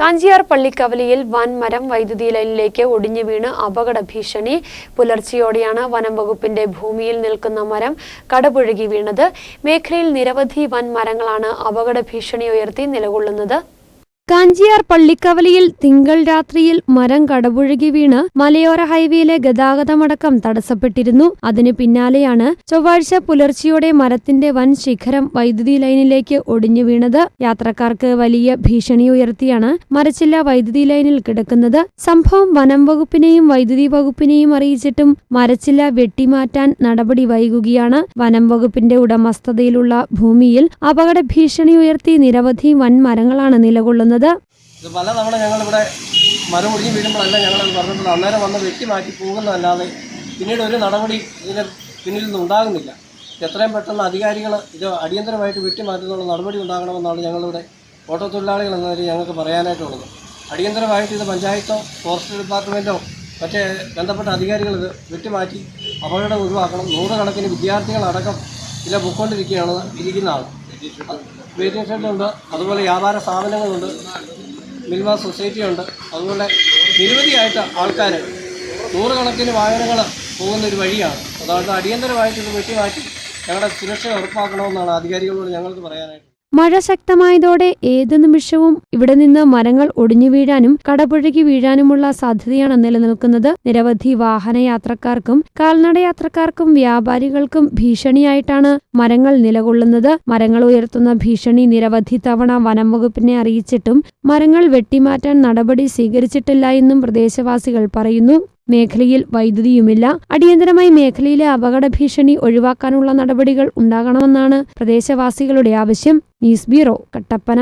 കാഞ്ചിയാർ പള്ളിക്കവലിയിൽ വൻ മരം വൈദ്യുതി ലൈനിലേക്ക് ഒടിഞ്ഞു വീണ് അപകട ഭീഷണി പുലർച്ചെയോടെയാണ് വനം വകുപ്പിന്റെ ഭൂമിയിൽ നിൽക്കുന്ന മരം കടപുഴകി വീണത്. മേഖലയിൽ നിരവധി വൻ മരങ്ങളാണ് അപകട ഭീഷണി ഉയർത്തി നിലകൊള്ളുന്നത്. കാഞ്ചിയാർ പള്ളിക്കവലിയിൽ തിങ്കൾ രാത്രിയിൽ മരം കടപുഴകി വീണ് മലയോര ഹൈവേയിലെ ഗതാഗതമടക്കം തടസ്സപ്പെട്ടിരുന്നു. അതിന് പിന്നാലെയാണ് ചൊവ്വാഴ്ച പുലർച്ചെയോടെ മരത്തിന്റെ വൻ ശിഖരം വൈദ്യുതി ലൈനിലേക്ക് ഒടിഞ്ഞു വീണത്. യാത്രക്കാർക്ക് വലിയ ഭീഷണി ഉയർത്തിയാണ് മരച്ചില്ല വൈദ്യുതി ലൈനിൽ കിടക്കുന്നത്. സംഭവം വനം വകുപ്പിനെയും വൈദ്യുതി വകുപ്പിനെയും അറിയിച്ചിട്ടും മരച്ചില്ല വെട്ടിമാറ്റാൻ നടപടി വൈകുകയാണ്. വനം വകുപ്പിന്റെ ഉടമസ്ഥതയിലുള്ള ഭൂമിയിൽ അപകട ഭീഷണി ഉയർത്തി നിരവധി വൻ മരങ്ങളാണ് നിലകൊള്ളുന്നത്. വന്ന് വെട്ടി മാറ്റി പിന്നീട് ഒരു നടപടി ഇതിന് പിന്നിൽ നിന്ന് ഉണ്ടാകുന്നില്ല. എത്രയും പെട്ടെന്ന് അധികാരികൾ ഇത് അടിയന്തരമായിട്ട് വെട്ടി മാറ്റുന്നുള്ള നടപടി ഉണ്ടാകണമെന്നാണ് ഞങ്ങളിവിടെ ഓട്ടോ തൊഴിലാളികൾ എന്ന നിലയിൽ ഞങ്ങൾക്ക് പറയാനായിട്ടുള്ളത്. അടിയന്തരമായിട്ട് ഇത് പഞ്ചായത്തോ ഫോറസ്റ്റ് ഡിപ്പാർട്ട്മെന്റോ മറ്റേ ബന്ധപ്പെട്ട അധികാരികൾ ഇത് വെട്ടിമാറ്റി അപകടം ഒഴിവാക്കണം. നൂറുകണക്കിന് വിദ്യാർത്ഥികളടക്കം ഇതിലെ പൊക്കൊണ്ടിരിക്കുകയാണ് ഇരിക്കുന്നതാണ് വെയിറ്റിംഗ് ഷെഡുണ്ട് അതുപോലെ വ്യാപാര സ്ഥാപനങ്ങളുണ്ട് മിൽമ സൊസൈറ്റി ഉണ്ട് അതുപോലെ നിരവധിയായിട്ട് ആൾക്കാർ നൂറുകണക്കിന് വാഹനങ്ങൾ പോകുന്ന ഒരു വഴിയാണ്. അതുകൊണ്ട് അടിയന്തരമായിട്ട് ഇത് വെട്ടി ഞങ്ങളുടെ സുരക്ഷ ഉറപ്പാക്കണമെന്നാണ് അധികാരികളോട് ഞങ്ങൾക്ക് പറയാനായിട്ട് മഴ ശക്തമായതോടെ ഏതു നിമിഷവും ഇവിടെ നിന്ന് മരങ്ങൾ ഒടിഞ്ഞു വീഴാനും കടപുഴകി വീഴാനുമുള്ള സാധ്യതയാണ് നിലനിൽക്കുന്നത്. നിരവധി വാഹനയാത്രക്കാർക്കും കാൽനടയാത്രക്കാർക്കും വ്യാപാരികൾക്കും ഭീഷണിയായിട്ടാണ് മരങ്ങൾ നിലകൊള്ളുന്നത്. മരങ്ങൾ ഉയർത്തുന്ന ഭീഷണി നിരവധി തവണ വനം വകുപ്പിനെ അറിയിച്ചിട്ടും മരങ്ങൾ വെട്ടിമാറ്റാൻ നടപടി സ്വീകരിച്ചിട്ടില്ല എന്നും പ്രദേശവാസികൾ പറയുന്നു. മേഖലയിൽ വൈദ്യുതിയുമില്ല. അടിയന്തരമായി മേഖലയിലെ അപകട ഭീഷണി ഒഴിവാക്കാനുള്ള നടപടികൾ ഉണ്ടാകണമെന്നാണ് പ്രദേശവാസികളുടെ ആവശ്യം. News bureau Kattappana.